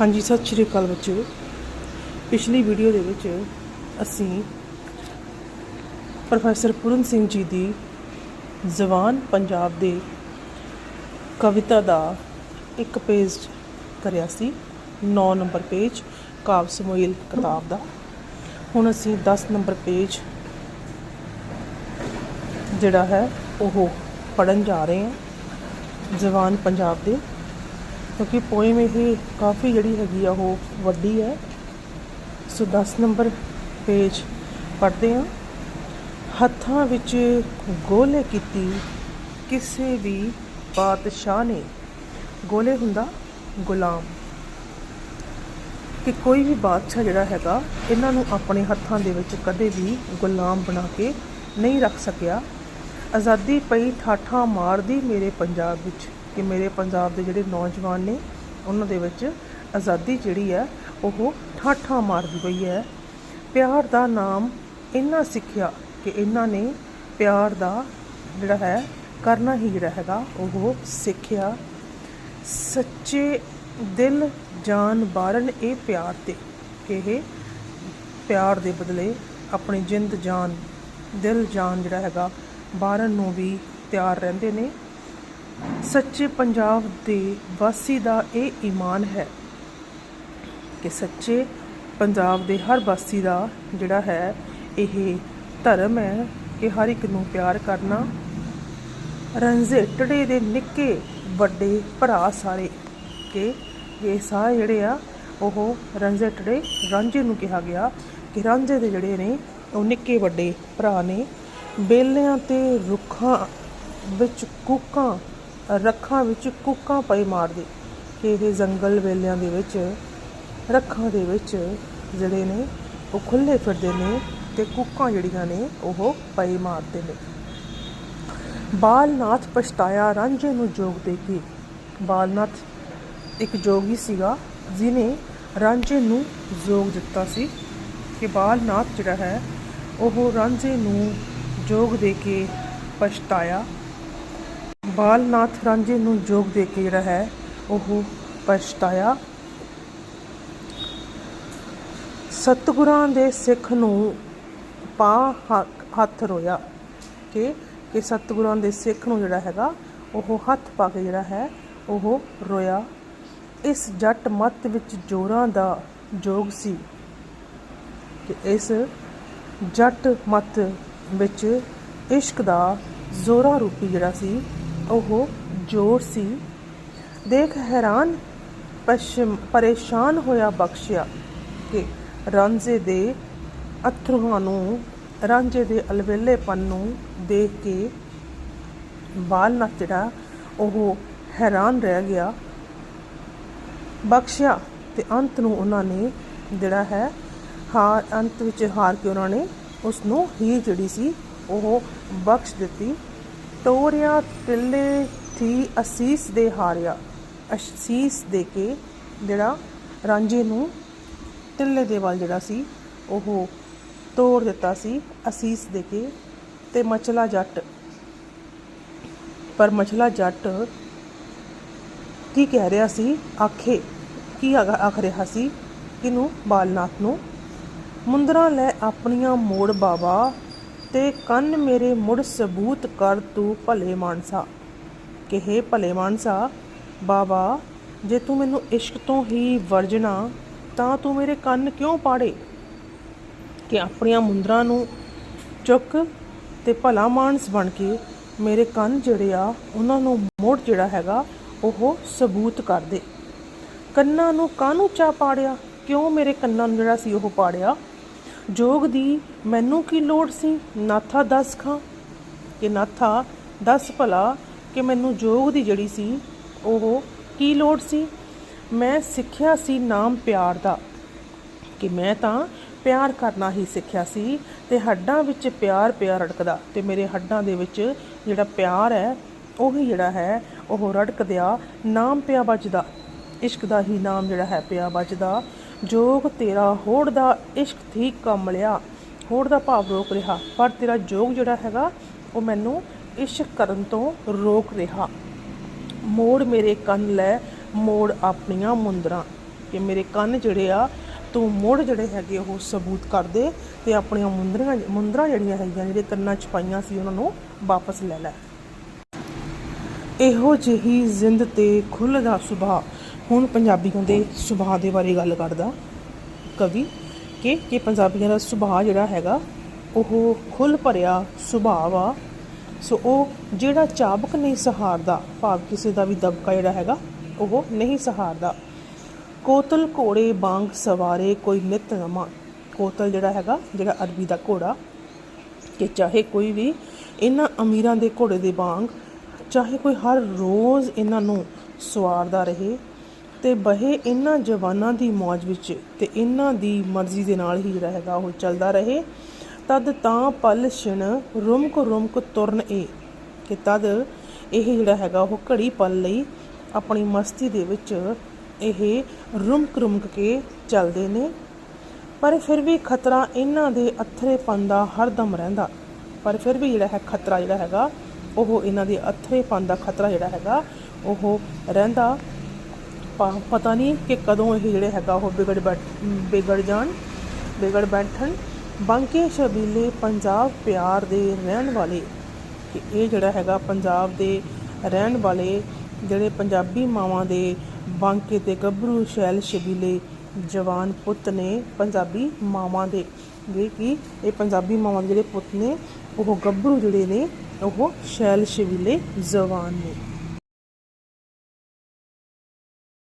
ਹਾਂਜੀ, ਸਤਿ ਸ਼੍ਰੀ ਅਕਾਲ ਬੱਚਿਓ। ਪਿਛਲੀ ਵੀਡੀਓ ਦੇ ਵਿੱਚ ਅਸੀਂ ਪ੍ਰੋਫੈਸਰ ਪੂਰਨ ਸਿੰਘ ਜੀ ਦੀ ਜ਼ਬਾਨ ਪੰਜਾਬ ਦੇ ਕਵਿਤਾ ਦਾ ਇੱਕ ਪੇਜ ਕਰਿਆ ਸੀ 9 ਨੰਬਰ ਪੇਜ, ਕਾਵ ਸਮੋਇਲ ਕਿਤਾਬ ਦਾ। ਹੁਣ ਅਸੀਂ 10 ਨੰਬਰ ਪੇਜ ਜਿਹੜਾ ਹੈ, ਉਹ ਪੜਨ ਜਾ ਰਹੇ ਹਾਂ, ਜ਼ਬਾਨ ਪੰਜਾਬ ਦੇ ਕਿਉਂਕਿ ਪੋਇਮ ਇਹ ਕਾਫੀ ਜਿਹੜੀ ਹੈਗੀ ਆ ਉਹ ਵੱਡੀ ਹੈ। ਸੋ 10 ਨੰਬਰ ਪੇਜ ਪੜ੍ਹਦੇ ਹਾਂ। ਹੱਥਾਂ ਵਿੱਚ ਗੋਲੇ ਕੀਤੀ ਕਿਸੇ ਵੀ ਬਾਦਸ਼ਾਹ ਨੇ। ਗੋਲੇ ਹੁੰਦਾ ਗੁਲਾਮ। ਕਿ ਕੋਈ ਵੀ ਬਾਦਸ਼ਾਹ ਜਿਹੜਾ ਹੈਗਾ, ਇਹਨਾਂ ਨੂੰ ਆਪਣੇ ਹੱਥਾਂ ਦੇ ਵਿੱਚ ਕਦੇ ਵੀ ਗੁਲਾਮ ਬਣਾ ਕੇ ਨਹੀਂ ਰੱਖ ਸਕਿਆ। ਆਜ਼ਾਦੀ ਪਈ ਠਾਠਾਂ ਮਾਰਦੀ ਮੇਰੇ ਪੰਜਾਬ ਵਿੱਚ। ਕਿ ਮੇਰੇ ਪੰਜਾਬ ਦੇ ਜਿਹੜੇ ਨੌਜਵਾਨ ਨੇ, ਉਹਨਾਂ ਦੇ ਵਿੱਚ ਆਜ਼ਾਦੀ ਜਿਹੜੀ ਹੈ, ਉਹ ਠਾਠਾਂ ਮਾਰਦੀ ਪਈ ਹੈ। ਪਿਆਰ ਦਾ ਨਾਮ ਇੰਨਾ ਸਿੱਖਿਆ ਕਿ ਇਹਨਾਂ ਨੇ ਪਿਆਰ ਦਾ ਜਿਹੜਾ ਹੈ, ਕਰਨਾ ਹੀ ਜਿਹੜਾ ਹੈਗਾ, ਉਹ ਸਿੱਖਿਆ। ਸੱਚੇ ਦਿਲ ਜਾਨ ਬਾਰਨ ਇਹ ਪਿਆਰ ਤੇ ਕਿ ਇਹ ਪਿਆਰ ਦੇ ਬਦਲੇ ਆਪਣੀ ਜਿੰਦ ਜਾਨ, ਦਿਲ ਜਾਨ ਜਿਹੜਾ ਹੈਗਾ, ਬਾਰਨ ਨੂੰ ਵੀ ਤਿਆਰ ਰਹਿੰਦੇ ਨੇ। ਸੱਚੇ ਪੰਜਾਬ ਦੇ ਵਾਸੀ ਦਾ ਇਹ ਈਮਾਨ ਹੈ ਕਿ ਸੱਚੇ ਪੰਜਾਬ ਦੇ ਹਰ ਵਾਸੀ ਦਾ ਜਿਹੜਾ ਹੈ, ਇਹ ਧਰਮ ਹੈ ਕਿ ਹਰ ਇੱਕ ਨੂੰ ਪਿਆਰ ਕਰਨਾ। ਰੰਜ਼ੇਟੜੇ ਦੇ ਨਿੱਕੇ ਵੱਡੇ ਭਰਾ ਸਾਰੇ ਕਿ, ਇਹ ਸਾਰੇ ਜਿਹੜੇ ਆ, ਉਹ ਰੰਜ਼ੇਟੜੇ ਰਾਂਝੇ ਨੂੰ ਕਿਹਾ ਗਿਆ ਕਿ ਰਾਂਝੇ ਦੇ ਜਿਹੜੇ ਨੇ, ਉਹ ਨਿੱਕੇ ਵੱਡੇ ਭਰਾ ਨੇ। ਬੇਲਿਆਂ ਤੇ ਰੁੱਖਾਂ ਵਿੱਚ ਕੂਕਾਂ ਰੱਖਾਂ ਵਿੱਚ ਕੁੱਕਾਂ ਪਈ ਮਾਰਦੇ ਕਿ ਇਹ ਜੰਗਲ ਵੇਲਿਆਂ ਦੇ ਵਿੱਚ, ਰੱਖਾਂ ਦੇ ਵਿੱਚ ਜਿਹੜੇ ਨੇ, ਉਹ ਖੁੱਲੇ ਫਿਰਦੇ ਨੇ ਤੇ ਕੁੱਕਾਂ ਜਿਹੜੀਆਂ ਨੇ, ਉਹ ਪਈ ਮਾਰਦੇ ਨੇ। ਬਾਲਨਾਥ ਪਛਤਾਇਆ ਰਾਂਝੇ ਨੂੰ ਜੋਗ ਦੇ ਕੇ। ਬਾਲਨਾਥ ਇੱਕ ਜੋਗੀ ਸੀਗਾ ਜਿਨੇ ਰਾਂਝੇ ਨੂੰ ਜੋਗ ਦਿੱਤਾ ਸੀ ਕਿ ਬਾਲਨਾਥ ਜਿਹੜਾ ਹੈ, ਉਹ ਰਾਂਝੇ ਨੂੰ ਜੋਗ ਦੇ ਕੇ ਪਛਤਾਇਆ। ਬਾਲਨਾਥ ਰਾਂਝੇ ਨੂੰ ਜੋਗ ਦੇ ਕੇ ਜਿਹੜਾ ਹੈ, ਉਹ ਪਛਤਾਇਆ। ਸਤਿਗੁਰਾਂ ਦੇ ਸਿੱਖ ਨੂੰ ਪਾ ਹੱਥ ਰੋਇਆ ਕਿ ਕਿ ਸਤਿਗੁਰਾਂ ਦੇ ਸਿੱਖ ਨੂੰ ਜਿਹੜਾ ਹੈਗਾ, ਉਹ ਹੱਥ ਪਾ ਕੇ ਜਿਹੜਾ ਹੈ, ਉਹ ਰੋਇਆ। ਇਸ ਜੱਟ ਮੱਤ ਵਿੱਚ ਜੋਰਾਂ ਦਾ ਜੋਗ ਸੀ ਕਿ ਇਸ ਜੱਟ ਮੱਤ ਵਿੱਚ ਇਸ਼ਕ ਦਾ ਜ਼ੋਰਾ ਰੂਪੀ ਜਿਹੜਾ ਸੀ ਉਹ ਜੋਰ ਸੀ। ਦੇਖ ਹੈਰਾਨ ਪਛ- ਪਰੇਸ਼ਾਨ ਹੋਇਆ ਬਖਸ਼ਿਆ ਕਿ ਰਾਂਝੇ ਦੇ ਅਥਰੂਆਂ ਨੂੰ, ਰਾਂਝੇ ਦੇ ਅਲਵੇਲੇਪਨ ਨੂੰ ਦੇਖ ਕੇ ਬਾਲ ਬਾਲਨਾਥ ਜਿਹੜਾ ਉਹ ਹੈਰਾਨ ਰਹਿ ਗਿਆ। ਬਖਸ਼ਿਆ ਤੇ ਅੰਤ ਨੂੰ ਉਹਨਾਂ ਨੇ ਜਿਹੜਾ ਹੈ, ਹਾਰ, ਅੰਤ ਵਿੱਚ ਹਾਰ ਕੇ ਉਹਨਾਂ ਨੇ ਉਸ ਨੂੰ ਹੀ ਜਿਹੜੀ ਸੀ ਉਹ ਬਖਸ਼ ਦਿੱਤੀ। ਤੋਰਿਆ ਤਿੱਲੇ ਥੀ ਅਸੀਸ ਦੇ ਹਾਰਿਆ, ਅਸੀਸ ਦੇ ਕੇ ਜਿਹੜਾ ਰਾਂਝੇ ਨੂੰ ਤਿੱਲੇ ਦੇ ਵੱਲ ਜਿਹੜਾ ਸੀ, ਉਹ ਤੋੜ ਦਿੱਤਾ ਸੀ, ਅਸੀਸ ਦੇ ਕੇ ਤੇ ਮਚਲਾ ਜੱਟ। ਪਰ ਮਛਲਾ ਜੱਟ ਕੀ ਕਹਿ ਰਿਹਾ ਸੀ? ਆਖੇ, ਕੀ ਆਖ- ਆਖ ਰਿਹਾ ਸੀ? ਕਿਨੂੰ? ਬਾਲਨਾਥ ਨੂੰ। ਮੁੰਦਰਾ ਲੈ ਆਪਣੀਆਂ ਮੋੜ ਬਾਬਾ ਤੇ ਕੰਨ ਮੇਰੇ ਮੁੜ ਸਬੂਤ ਕਰ ਤੂੰ ਭਲੇ ਮਾਨਸਾ। ਕਿ ਭਲੇ ਮਾਨਸਾ, ਬਾਬਾ, ਜੇ ਤੂੰ ਮੈਨੂੰ ਇਸ਼ਕ ਤੋਂ ਹੀ ਵਰਜਣਾ, ਤਾਂ ਤੂੰ ਮੇਰੇ ਕੰਨ ਕਿਉਂ ਪਾੜੇ? ਕਿ ਆਪਣੀਆਂ ਮੁੰਦਰਾਂ ਨੂੰ ਚੁੱਕ ਤੇ ਭਲਾ ਮਾਨਸ ਬਣ ਕੇ ਮੇਰੇ ਕੰਨ ਜਿਹੜੇ ਆ, ਉਹਨਾਂ ਨੂੰ ਮੋੜ ਜਿਹੜਾ ਹੈਗਾ, ਉਹ ਸਬੂਤ ਕਰ ਦੇ। ਕੰਨਾਂ ਨੂੰ ਕਾਹਨੂੰ ਚਾ ਪਾੜਿਆ? ਕਿਉਂ ਮੇਰੇ ਕੰਨਾਂ ਨੂੰ ਜਿਹੜਾ ਸੀ ਉਹ ਪਾੜਿਆ? ਜੋਗ ਦੀ ਮੈਨੂੰ ਕੀ ਲੋੜ ਸੀ? ਨਾਥਾ ਦੱਸ ਖਾਂ। ਕਿ ਨਾਥਾ ਦੱਸ ਭਲਾ ਕਿ ਮੈਨੂੰ ਜੋਗ ਦੀ ਜਿਹੜੀ ਸੀ, ਉਹ ਕੀ ਲੋੜ ਸੀ? ਮੈਂ ਸਿੱਖਿਆ ਸੀ ਨਾਮ ਪਿਆਰ ਦਾ। ਕਿ ਮੈਂ ਤਾਂ ਪਿਆਰ ਕਰਨਾ ਹੀ ਸਿੱਖਿਆ ਸੀ ਤੇ ਹੱਡਾਂ ਵਿੱਚ ਪਿਆਰ ਪਿਆਰ ਰੜਕਦਾ ਤੇ ਮੇਰੇ ਹੱਡਾਂ ਦੇ ਵਿੱਚ ਜਿਹੜਾ ਪਿਆਰ ਹੈ, ਉਹ ਹੀ ਜਿਹੜਾ ਹੈ, ਉਹ ਰੜਕਦਿਆ ਨਾਮ ਪਿਆ ਵੱਜਦਾ। ਇਸ਼ਕ ਦਾ ਹੀ ਨਾਮ ਜਿਹੜਾ ਹੈ ਪਿਆ ਵੱਜਦਾ। ਜੋਗ ਤੇਰਾ ਹੋੜ ਦਾ ਇਸ਼ਕ ਠੀਕ ਕਮਲਿਆ, ਹੋੜ ਦਾ ਭਾਵ ਰੋਕ ਰਿਹਾ, ਪਰ ਤੇਰਾ ਜੋਗ ਜਿਹੜਾ ਹੈਗਾ, ਉਹ ਮੈਨੂੰ ਇਸ਼ਕ ਕਰਨ ਤੋਂ ਰੋਕ ਰਿਹਾ। ਮੋੜ ਮੇਰੇ ਕੰਨ ਲੈ, ਮੋੜ ਆਪਣੀਆਂ ਮੁੰਦਰਾਂ। ਕਿ ਮੇਰੇ ਕੰਨ ਜਿਹੜੇ ਆ, ਤੂੰ ਮੁੜ ਜਿਹੜੇ ਹੈਗੇ, ਉਹ ਸਬੂਤ ਕਰ ਦੇ ਤੇ ਆਪਣੀਆਂ ਮੁੰਦਰਾਂ ਮੁੰਦਰਾਂ ਜਿਹੜੀਆਂ ਹੈਗੀਆਂ, ਜਿਹੜੇ ਕੰਨਾਂ 'ਚ ਪਾਈਆਂ ਸੀ, ਉਹਨਾਂ ਨੂੰ ਵਾਪਸ ਲੈ ਲੈ। ਇਹੋ ਜਿਹੀ ਜ਼ਿੰਦ ਤੇ ਖੁੱਲ੍ਹ ਦਾ ਸੁਭਾਅ ਹੁਣ ਪੰਜਾਬੀਆਂ ਦੇ ਸੁਭਾਅ ਦੇ ਬਾਰੇ ਗੱਲ ਕਰਦਾ ਕਵੀ ਕਿ ਕਿ ਪੰਜਾਬੀਆਂ ਦਾ ਸੁਭਾਅ ਜਿਹੜਾ ਹੈਗਾ, ਉਹ ਖੁੱਲ੍ਹ ਭਰਿਆ ਸੁਭਾਅ ਆ ਸੋ ਉਹ ਜਿਹੜਾ ਚਾਬਕ ਨਹੀਂ ਸਹਾਰਦਾ, ਭਾਵ ਕਿਸੇ ਦਾ ਵੀ ਦਬਕਾ ਜਿਹੜਾ ਹੈਗਾ, ਉਹ ਨਹੀਂ ਸਹਾਰਦਾ। ਕੋਤਲ ਘੋੜੇ ਵਾਂਗ ਸਵਾਰੇ ਕੋਈ ਨਿਤ ਨਵਾਂ। ਕੋਤਲ ਜਿਹੜਾ ਹੈਗਾ, ਜਿਹੜਾ ਅਰਬੀ ਦਾ ਘੋੜਾ, ਕਿ ਚਾਹੇ ਕੋਈ ਵੀ ਇਹਨਾਂ ਅਮੀਰਾਂ ਦੇ ਘੋੜੇ ਦੇ ਵਾਂਗ, ਚਾਹੇ ਕੋਈ ਹਰ ਰੋਜ਼ ਇਹਨਾਂ ਨੂੰ ਸਵਾਰਦਾ ਰਹੇ ਤੇ ਬਹੇ ਇਹਨਾਂ ਜਵਾਨਾਂ ਦੀ ਮੌਜ ਵਿੱਚ ਤੇ ਇਹਨਾਂ ਦੀ ਮਰਜ਼ੀ ਦੇ ਨਾਲ ਹੀ ਜਿਹੜਾ ਹੈਗਾ ਉਹ ਚੱਲਦਾ ਰਹੇ। ਤਦ ਤਾਂ ਪਲ ਛਿਣ ਰੁਮਕ ਰੁਮਕ ਤੁਰਨ ਏ ਕਿ ਤਦ ਇਹ ਜਿਹੜਾ ਹੈਗਾ ਉਹ ਘੜੀ ਪਲ ਲਈ ਆਪਣੀ ਮਸਤੀ ਦੇ ਵਿੱਚ ਇਹ ਰੁਮਕ ਰੁਮਕ ਕੇ ਚੱਲਦੇ ਨੇ। ਪਰ ਫਿਰ ਵੀ ਖਤਰਾ ਇਹਨਾਂ ਦੇ ਅਥਰੇਪਨ ਦਾ ਹਰਦਮ ਰਹਿੰਦਾ। ਪਰ ਫਿਰ ਵੀ ਜਿਹੜਾ ਹੈ ਖਤਰਾ ਜਿਹੜਾ ਹੈਗਾ, ਉਹ ਇਹਨਾਂ ਦੇ ਅਥਰੇਪਨ ਦਾ ਖਤਰਾ ਜਿਹੜਾ ਹੈਗਾ, ਉਹ ਰਹਿੰਦਾ। ਪਤਾ ਨਹੀਂ ਕਿ ਕਦੋਂ ਇਹ ਜਿਹੜੇ ਹੈਗਾ ਉਹ ਵਿਗੜ ਬੈਠ, ਵਿਗੜ ਜਾਣ, ਵਿਗੜ ਬੈਠਣ। ਬਾਂਕੇ ਸ਼ਬੀਲੇ, ਪੰਜਾਬ ਪਿਆਰ ਦੇ ਰਹਿਣ ਵਾਲੇ। ਕਿ ਇਹ ਜਿਹੜਾ ਹੈਗਾ ਪੰਜਾਬ ਦੇ ਰਹਿਣ ਵਾਲੇ ਜਿਹੜੇ ਪੰਜਾਬੀ ਮਾਵਾਂ ਦੇ ਬਾਂਕੇ ਤੇ ਗੱਭਰੂ ਸ਼ੈਲ ਸ਼ਬੀਲੇ ਜਵਾਨ ਪੁੱਤ ਨੇ ਪੰਜਾਬੀ ਮਾਵਾਂ ਦੇ। ਜਿਹੜੇ ਕਿ? ਇਹ ਪੰਜਾਬੀ ਮਾਵਾਂ ਦੇ ਜਿਹੜੇ ਪੁੱਤ ਨੇ, ਉਹ ਗੱਭਰੂ ਜਿਹੜੇ ਨੇ, ਉਹ ਸ਼ੈਲ ਸ਼ਬੀਲੇ ਜਵਾਨ ਨੇ।